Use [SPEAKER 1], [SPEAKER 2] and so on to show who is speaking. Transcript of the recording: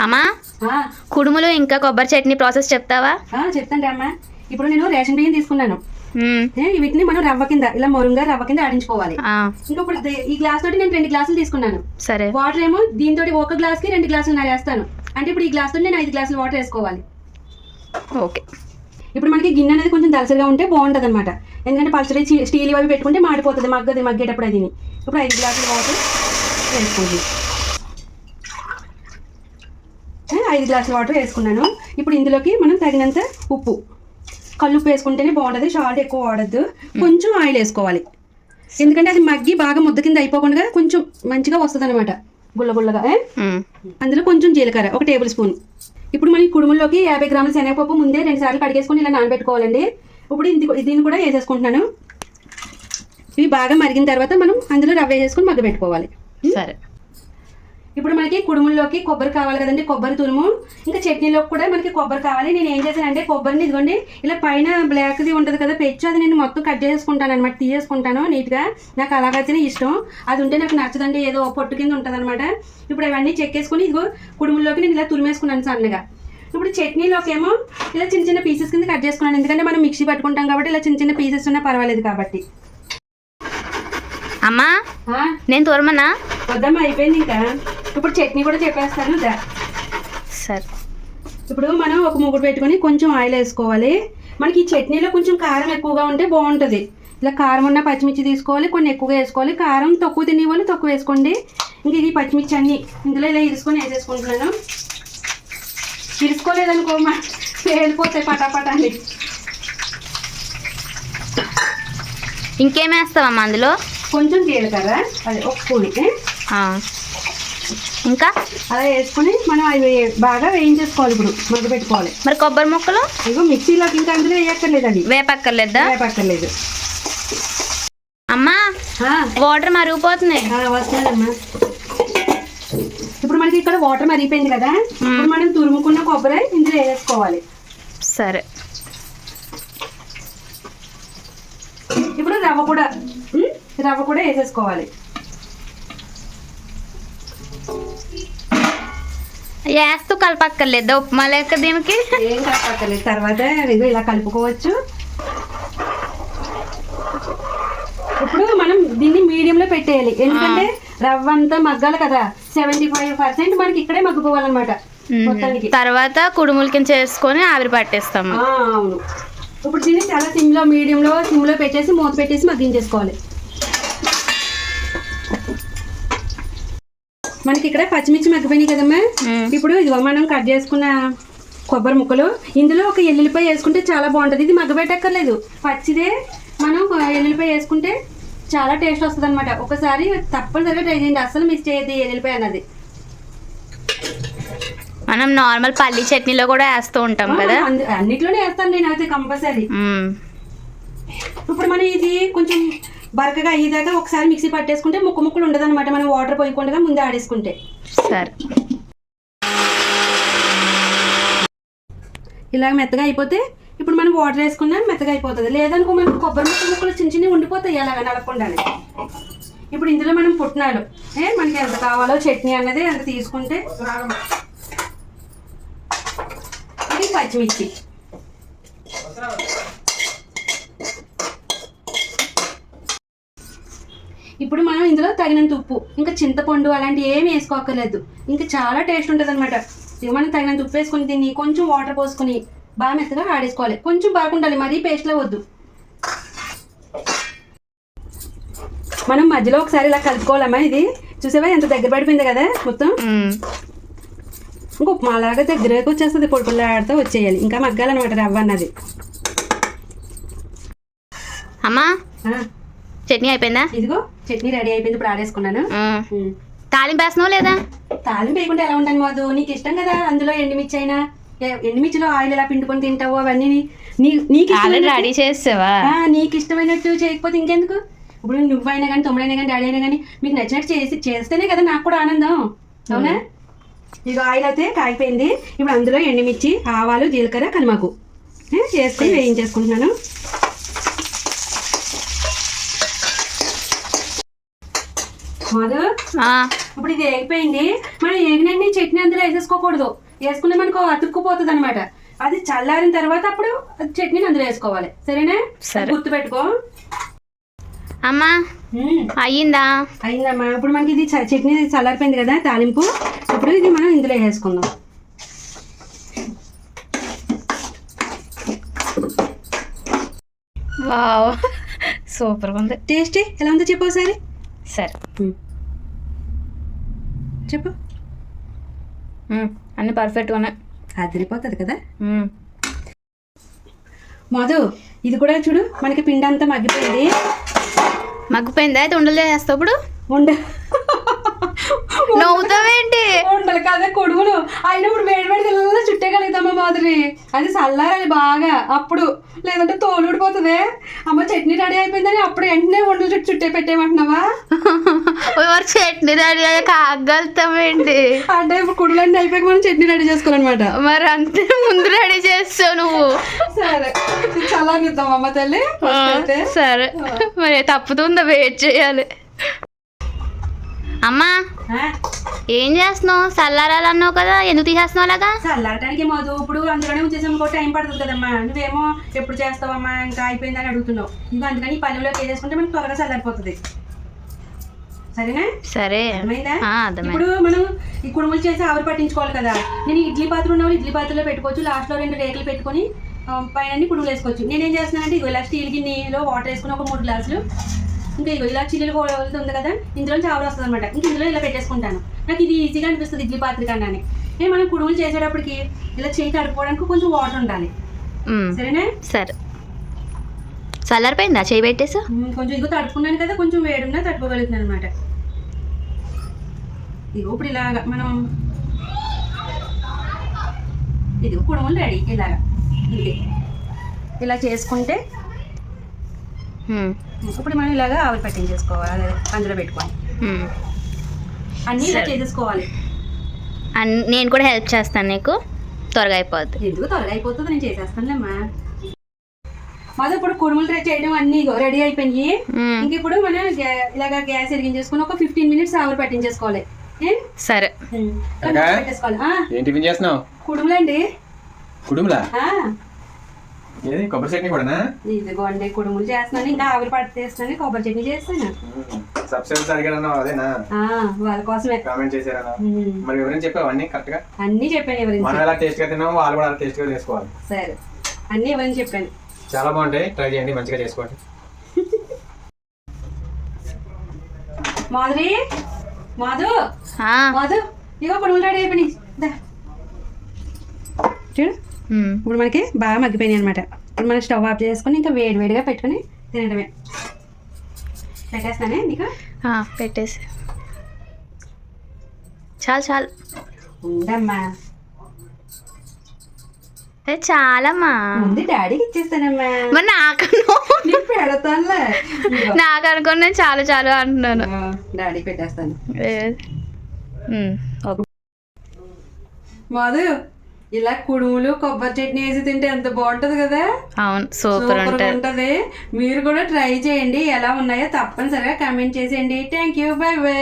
[SPEAKER 1] అమ్మా కుడుములు ఇంకా కొబ్బరి చట్నీ ప్రాసెస్ చెప్తావా?
[SPEAKER 2] ఆ, చెప్తాను అమ్మా. ఇప్పుడు నేను రేషన్ బియ్యం తీసుకున్నాను. వీటిని మనం రవ్వ కింద ఇలా మొరుంగా రవ్వ కింద ఆడించుకోవాలి.
[SPEAKER 1] ఆ,
[SPEAKER 2] ఇంకా ఇప్పుడు దే- ఈ గ్లాస్ తోటి నేను రెండు గ్లాసులు తీసుకున్నాను.
[SPEAKER 1] సరే.
[SPEAKER 2] వాటర్ ఏమో దీంతో ఒక గ్లాస్కి రెండు గ్లాసులు నా వేస్తాను. అంటే ఇప్పుడు ఈ గ్లాస్ తోటి నేను ఐదు గ్లాసులు వాటర్ వేసుకోవాలి.
[SPEAKER 1] ఓకే.
[SPEAKER 2] ఇప్పుడు మనకి గిన్నె అనేది కొంచెం దలసరిగా ఉంటే బాగుంటుంది అనమాట ఎందుకంటే పల్చడి స్టీల్ అవి పెట్టుకుంటే మాడిపోతుంది మగ్గది మగ్గేటప్పుడు అది ఇప్పుడు ఐదు గ్లాసులు వాటర్ వేసుకోండి ఏ, ఐదు గ్లాసుల వాటర్ వేసుకున్నాను. ఇప్పుడు ఇందులోకి మనం తగినంత ఉప్పు. కల్లుప్పు వేసుకుంటేనే బాగుంటుంది సాల్ట్ ఎక్కువ వాడద్దు. కొంచెం ఆయిల్ వేసుకోవాలి. ఎందుకంటే అది మగ్గి బాగా ముద్ద కింద అయిపోకుండా కొంచెం మంచిగా వస్తుంది అనమాట గుల్ల గుల్లగా ఏ?
[SPEAKER 1] మ్మ్.
[SPEAKER 2] అందులో కొంచెం జీలకర్ర ఒక టేబుల్ స్పూన్. ఇప్పుడు మనం కుడుముల్లోకి యాభై గ్రాముల శనగపప్పు ముందే రెండు సార్లు కడిగేసుకొని ఇలా నానబెట్టుకోవాలండి. ఇప్పుడు ఇది దీన్ని కూడా వేసేసుకుంటున్నాను. ఇవి బాగా మరిగిన తర్వాత మనం అందులో రవ్వ వేసేసుకొని మగ్గ పెట్టుకోవాలి.
[SPEAKER 1] సరే.
[SPEAKER 2] ఇప్పుడు మనకి కుడుముల్లోకి కొబ్బరి కావాలి కదండి కొబ్బరి తురుము. ఇంకా చట్నీలోకి కూడా మనకి కొబ్బరి కావాలి. నేను ఏం చేశానంటే కొబ్బరిని ఇదిగోండి ఇలా పైన బ్లాక్ది ఉంటుంది కదా పెచ్చు అది నేను మొత్తం కట్ చేసుకుంటాను అనమాట తీసేసుకుంటాను నీట్గా. నాకు అలాగైతేనే ఇష్టం. అది ఉంటే నాకు నచ్చదండి ఏదో పొట్టు కింద ఉంటుంది అనమాట ఇప్పుడు అవన్నీ చెక్కేసుకొని ఇదిగో కుడుముల్లోకి నేను ఇలా తురిమేసుకున్నాను సన్నగా. ఇప్పుడు చట్నీలోకి ఏమో ఇలా చిన్న చిన్న పీసెస్ కింద కట్ చేసుకున్నాను. ఎందుకంటే మనం మిక్సీ పట్టుకుంటాం కాబట్టి ఇలా చిన్న చిన్న పీసెస్ ఉన్నా పర్వాలేదు కాబట్టి.
[SPEAKER 1] అమ్మా నేను తురమన్నా
[SPEAKER 2] వద్దమ్మా అయిపోయింది ఇంకా. ఇప్పుడు చట్నీ కూడా చెప్పేస్తాను దా
[SPEAKER 1] సరే.
[SPEAKER 2] ఇప్పుడు మనం ఒక ముగ్గురు పెట్టుకొని కొంచెం ఆయిల్ వేసుకోవాలి. మనకి ఈ చట్నీలో కొంచెం కారం ఎక్కువగా ఉంటే బాగుంటుంది. ఇలా కారం ఉన్న పచ్చిమిర్చి తీసుకోవాలి కొన్ని ఎక్కువగా వేసుకోవాలి. కారం తక్కువ తినే వాళ్ళు తక్కువ వేసుకోండి. ఇంక ఇది పచ్చిమిర్చి అన్ని ఇందులో ఇలా ఇరుసుకొని వేసేసుకుంటున్నాను. ఇరుసుకోలేదనుకో మా పేలిపోతాయి పటాపట అని
[SPEAKER 1] ఇంకేం వేస్తావమ్మా అందులో?
[SPEAKER 2] కొంచెం జీలకర్ర అదే ఒక స్పూన్.
[SPEAKER 1] ఇంకా?
[SPEAKER 2] అలా వేసుకొని మనం అవి బాగా వేయించేసుకోవాలి ఇప్పుడు మగ్గ పెట్టుకోవాలి
[SPEAKER 1] మరి కొబ్బరి ముక్కలు?
[SPEAKER 2] ఇగో మిక్సీలోకి ఇంకా అందులో వేయక్కర్లేదు అది
[SPEAKER 1] వేపక్కర్లేదా.
[SPEAKER 2] పక్కర్లేదు
[SPEAKER 1] అమ్మా వాటర్
[SPEAKER 2] వస్తుందమ్మా. ఇప్పుడు మనకి ఇక్కడ వాటర్ మరిగిపోయింది కదా ఇప్పుడు మనం తురుముకున్న కొబ్బరి ఇందులో వేసుకోవాలి
[SPEAKER 1] సరే.
[SPEAKER 2] ఇప్పుడు రవ్వ కూడా రవ్వ కూడా వేసేసుకోవాలి.
[SPEAKER 1] వేస్తూ కలపక్కర్లేదా. ఉప్మా లేక దీనికి?
[SPEAKER 2] ఏం కలపక్కర్లేదు. తర్వాత ఇదిగో ఇలా కలుపుకోవచ్చు. ఇప్పుడు మనం దీన్ని మీడియంలో పెట్టేయాలి. ఎందుకంటే రవ్వ అంతా మగ్గాలి కదా. సెవెంటీ ఫైవ్ పర్సెంట్ మనకి ఇక్కడే మగ్గిపోవాలన్నమాట
[SPEAKER 1] తర్వాత కుడుముల కింద చేసుకొని ఆవిరి పట్టేస్తాము.
[SPEAKER 2] అవును. ఇప్పుడు దీన్ని చాలా సిమ్లో మీడియంలో సిమ్లో పెట్టేసి మూత పెట్టేసి మగ్గించేసుకోవాలి. మనకి ఇక్కడ పచ్చిమిర్చి మగ్గిపోయినాయి కదమ్మా.
[SPEAKER 1] మ్మ్.
[SPEAKER 2] ఇప్పుడు ఇదిగో మనం కట్ చేసుకున్న కొబ్బరి ముక్కలు. ఇందులో ఒక ఎల్లుల్లిపాయ వేసుకుంటే చాలా బాగుంటుంది. ఇది మగ్గబెట్టక్కర్లేదు. పచ్చిదే మనం ఎల్లుల్లిపాయ వేసుకుంటే చాలా టేస్ట్ వస్తుంది అనమాట ఒకసారి తప్పనిసరిగా ట్రై చేయండి. అస్సలు మిస్ చేయద్దు ఎల్లుల్లిపాయ అన్నది.
[SPEAKER 1] మనం నార్మల్ పల్లి చట్నీలో కూడా వేస్తూ ఉంటాం కదా.
[SPEAKER 2] అన్నిట్లోనే వేస్తాను నేను అయితే కంపల్సరీ. ఇప్పుడు మనం ఇది కొంచెం బరకగా అయ్యేదాకా ఒకసారి మిక్సీ పట్టేసుకుంటే ముక్క ముక్కలు ఉండదు అనమాట మనం వాటర్ పోయకుండా ముందే ఆడేసుకుంటే.
[SPEAKER 1] సరే.
[SPEAKER 2] ఇలా మెత్తగా అయిపోతే ఇప్పుడు మనం వాటర్ వేసుకున్నా మెత్తగా అయిపోతుంది. లేదనుకో మనకు కొబ్బరి ముక్క ముక్కలు చిన్న చిన్నవి ఉండిపోతాయి అలాగ నలగకుండానే ఇప్పుడు ఇందులో మనం పుట్నాలు. ఏ మనకి ఎంత కావాలో చట్నీ అన్నది ఎంత తీసుకుంటే. ఇది పచ్చిమిర్చి. ఇప్పుడు మనం ఇందులో తగినంత ఉప్పు ఇంకా చింతపండు అలాంటి ఏమి వేసుకోక్కర్లేదు. ఇంకా చాలా టేస్ట్ ఉంటుంది అనమాట మనం తగినంత ఉప్పు వేసుకొని దీన్ని కొంచెం వాటర్ పోసుకొని బాగా మెత్తగా ఆడేసుకోవాలి కొంచెం బాగుండాలి మరీ పేస్ట్లో వద్దు. మనం మధ్యలో ఒకసారి ఇలా కలుపుకోవాలమ్మా ఇది. చూసావా ఎంత దగ్గర పడిపోయింది కదా మొత్తం. ఇంక ఉప్మాలాగా దగ్గరకు వచ్చేస్తుంది పొడి పొడిలాడుతూ వచ్చేయాలి. ఇంకా మగ్గాలన్నమాట రవ్వ అన్నది.
[SPEAKER 1] అమ్మా చట్నీ అయిపోయిందా?
[SPEAKER 2] ఇదిగో. చట్నీ రెడీ అయిపోయింది ఇప్పుడు ఆడేసుకున్నాను.
[SPEAKER 1] తాలింపు వేస్తున్నావు లేదా?
[SPEAKER 2] తాలింపు వేయకుండా ఎలా ఉంటాను మాధు? నీకు ఇష్టం కదా అందులో ఎండుమిర్చి అయినా ఎండుమిర్చిలో ఆయిల్ ఎలా పిండుకొని తింటావు అవన్నీ నీకు
[SPEAKER 1] రెడీ చేసావా?
[SPEAKER 2] ఆ, నీకు ఇష్టమైనట్టు చేయకపోతే ఇంకెందుకు? ఇప్పుడు నువ్వైనా కానీ తమ్ముడైనా కానీ డాడీ అయినా కానీ మీకు నచ్చినట్టు చేసి చేస్తేనే కదా నాకు కూడా ఆనందం. అవునా? ఇక ఆయిల్ అయితే కాగిపోయింది. ఇప్పుడు అందులో ఎండుమిర్చి ఆవాలు జీలకర్ర కనుమాకు. చేస్తే వేయించేసుకుంటున్నాను. మధు ఇప్పుడు ఇది ఏగిపోయింది. మనం ఏగినండి చట్నీ అందులో వేసేసుకోకూడదు. వేసుకుంటే మనకు అతుక్కుపోతుంది అనమాట అది చల్లారిన తర్వాత అప్పుడు చట్నీని అందులో వేసుకోవాలి. సరేనా?
[SPEAKER 1] సరే.
[SPEAKER 2] గుర్తు పెట్టుకో
[SPEAKER 1] అమ్మా అయ్యిందా?
[SPEAKER 2] అయిందమ్మా ఇప్పుడు మనకి ఇది చట్నీ చల్లారిపోయింది కదా తాలింపు. ఇప్పుడు ఇది మనం ఇందులో వేసుకుందాం.
[SPEAKER 1] వావ్. సూపర్ ఉంది.
[SPEAKER 2] టేస్ట్? ఎలా ఉందో చెప్పు ఒకసారి.
[SPEAKER 1] సరే.
[SPEAKER 2] చెప్పు.
[SPEAKER 1] అన్ని పర్ఫెక్ట్గా ఉన్నాయి
[SPEAKER 2] అదిరిపోతుంది కదా. మధు ఇది కూడా చూడు మనకి పిండి అంతా మగ్గిపోయింది.
[SPEAKER 1] మగ్గిపోయిందా? అయితే ఉండలు చేస్తావు ఇప్పుడు?
[SPEAKER 2] ఉండ కదా కొడుకులు. అయినా ఇప్పుడు వేడి వేడి తెల్ల చుట్టేయగలుగుతామా మాదిరి. అది చల్లారాలి బాగా అప్పుడు. లేదంటే తోలు ఊడిపోతుంది. అమ్మ చట్నీ రెడీ అయిపోయిందని అప్పుడు వెంటనే వంటలు చుట్టూ చుట్టే పెట్టేయమంటున్నావా?
[SPEAKER 1] ఎవరు చట్నీ రెడీ కాగలుగుతావేంటి?
[SPEAKER 2] అంటే ఇప్పుడు కుడులన్నీ అయిపోయాక మనం చట్నీ రెడీ చేసుకోవాలన్నమాట.
[SPEAKER 1] మరి అంతే ముందు రెడీ చేస్తావు నువ్వు.
[SPEAKER 2] సరే. చల్లారిద్దాం అమ్మ తల్లి.
[SPEAKER 1] సరే. మరి తప్పుతుందా? వెయిట్ చేయాలి. అమ్మా ఏం చేస్తున్నావు? చల్లారాలన్నావు కదా ఎందుకు తీసేస్తున్నావు అలాగా?
[SPEAKER 2] చల్లారటానికి మధు ఇప్పుడు అందులోనే ఉంచేసాం ఇంకో టైం పడుతుంది కదమ్మా. నువ్వేమో ఎప్పుడు చేస్తావమ్మా ఇంకా అయిపోయిందని అడుగుతున్నావు. ఇంకా అందుకని ఈ పల్లెలోకి వేసేసుకుంటే మనకి త్వరగా చల్లారిపోతుంది. సరేనా?
[SPEAKER 1] సరే.
[SPEAKER 2] ఇప్పుడు మనం ఈ కుడుములు చేసి ఆవిరి పట్టించుకోవాలి కదా. నేను ఇడ్లీ పాత్ర ఉన్న ఇడ్లీ పాత్రలో పెట్టుకోవచ్చు లాస్ట్లో రెండు రేకులు పెట్టుకొని పైన కుడుములు వేసుకోవచ్చు. నేనేం చేస్తున్నానంటే ఇగో ఇలా స్టీల్ గిన్నెలో వాటర్ వేసుకుని ఒక మూడు గ్లాసులు ఇంకా ఇగో ఇలా చిల్లులు కూడా ఉంది కదా ఇందులో ఆవిరి వస్తుంది అనమాట ఇంక ఇందులో ఇలా పెట్టేసుకుంటాను. నాకు ఇది ఈజీగా అనిపిస్తుంది ఇడ్లీ పాత్ర కన్నా నేను మనం కుడుములు చేసేటప్పటికి ఇలా చేయి తడుపుకోవడానికి కొంచెం వాటర్ ఉండాలి. సరేనా?
[SPEAKER 1] సరే. చల్లారిపోయిందా? చేయి పెట్టేసు.
[SPEAKER 2] కొంచెం ఇదిగో తడుపుకున్నాను కదా కొంచెం వేడున్నా తడుపుకోగలుగుతున్నాను అనమాట ఇదిగో ఇప్పుడు ఇలాగా మనం ఇదిగో కుడుములు రెడీ ఇలాగా. ఇది ఇలా చేసుకుంటే. ఇప్పుడు మనం ఇలాగా ఆవిరి పట్టించేసుకోవాలి? అదే అందులో పెట్టుకోవాలి. అన్నీ ఇలా. చేసేసుకోవాలి.
[SPEAKER 1] నేను కూడా హెల్ప్ చేస్తాను నీకు. త్వరగా అయిపోద్ది.
[SPEAKER 2] ఎందుకు త్వరగా అయిపోతుంది నేను చేసేస్తానులేమ్మా. మాది ఇప్పుడు కుడుములు రెడీ చేయడం అన్నీ రెడీ అయిపోయినాయి. ఇంక ఇప్పుడు మనం ఇలాగా గ్యాస్ ఎరిగించేసుకుని ఒక ఫిఫ్టీన్ మినిట్స్ ఆవిరి పట్టించేసుకోవాలి. ఏ?
[SPEAKER 1] సరే?
[SPEAKER 2] పెట్టేసుకోవాలి ఆ,
[SPEAKER 3] ఏం టిఫిన్ చేస్తున్నావు?
[SPEAKER 2] కుడుములండి.
[SPEAKER 3] కుడుములా? ఏది? కొబ్బరి చట్నీ కూడానా?
[SPEAKER 2] ఇదిగోండి కుడుములు చేస్తున్నాను ఇంకా ఆవిరి పట్టేస్తున్నాను కొబ్బరి చట్నీ చేస్తాను
[SPEAKER 3] సబ్స్క్రైబర్స్ అడిగారన్నావు అదేనా?
[SPEAKER 2] ఆ, వాళ్ళ కోసమే.
[SPEAKER 3] కామెంట్
[SPEAKER 2] ఉమ్.
[SPEAKER 3] మరి ఎవరైనా చెప్పావు అన్ని కరెక్ట్గా
[SPEAKER 2] అన్నీ చెప్పాను
[SPEAKER 3] మనం
[SPEAKER 2] ఎవరించి
[SPEAKER 3] ఎలా టేస్ట్గా తిన్నామో వాళ్ళు కూడా అలా టేస్ట్గా చేసుకోవాలి.
[SPEAKER 2] సరే. అన్నీ ఎవరించి చెప్పాను.
[SPEAKER 3] చాలా బాగుంటాయి. ట్రై చేయండి మంచిగా చేసుకోండి.
[SPEAKER 2] మాధురి మాధు?
[SPEAKER 1] ఆ,
[SPEAKER 2] మాధు ఇగో రెడీ అయిపోయినాయి. దా. చూడు. ఇప్పుడు మనకి బాగా మగ్గిపోయినాయి అనమాట ఇప్పుడు మనం స్టవ్ ఆఫ్ చేసుకొని ఇంకా వేడి వేడిగా పెట్టుకొని తినడమే. పెట్టేస్తానే నీకు?
[SPEAKER 1] పెట్టేసి. చాలు చాలు.
[SPEAKER 2] ఉండమ్మా
[SPEAKER 1] ఏ, చాలమ్మా.
[SPEAKER 2] ముందు డాడీకి ఇచ్చేస్తానమ్మా.
[SPEAKER 1] మరి
[SPEAKER 2] నీకు పెడతానులే.
[SPEAKER 1] నాకు అనుకుని నేను చాలు చాలు అంటున్నాను.
[SPEAKER 2] ఆ, డాడీకి పెట్టేస్తాను. మాధు ఇలా కుడుములు కొబ్బరి చట్నీ వేసి తింటే ఎంత బాగుంటది కదా?
[SPEAKER 1] అవును సూపర్
[SPEAKER 2] ఉంటది. మీరు కూడా ట్రై చేయండి ఎలా ఉన్నాయో తప్పనిసరిగా కామెంట్ చేసేయండి. Thank you by by